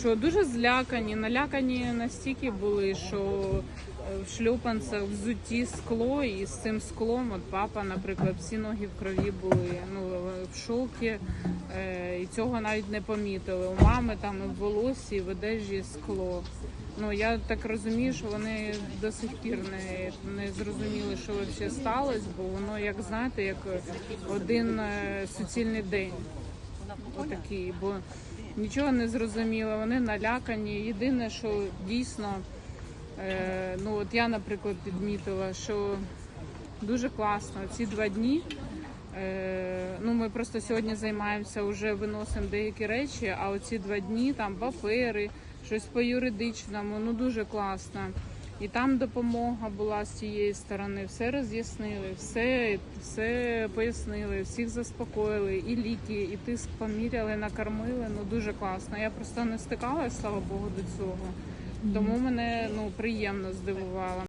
що дуже злякані, налякані настільки були, що е, в шльопанцях взуті скло, і з цим склом, от папа, наприклад, всі ноги в крові були, ну в шокі, е, і цього навіть не помітили. У мами там і в волосі, і в одежі скло. Ну я так розумію, що вони до сих пір не, не зрозуміли, що взагалі сталося, бо воно, як знаєте, як один е, суцільний день. Отакий, бо нічого не зрозуміло, вони налякані. Єдине, що дійсно, е, ну от я, наприклад, підмітила, що дуже класно ці два дні. Е, ну, ми просто сьогодні займаємося, вже виносимо деякі речі, а оці два дні там папери, щось по юридичному, ну дуже класно. І там допомога була з цієї сторони, все роз'яснили, все, все пояснили, всіх заспокоїли, і ліки, і тиск поміряли, накормили. Ну дуже класно. Я просто не стикалася, слава Богу, до цього. Тому мене ну приємно здивувало.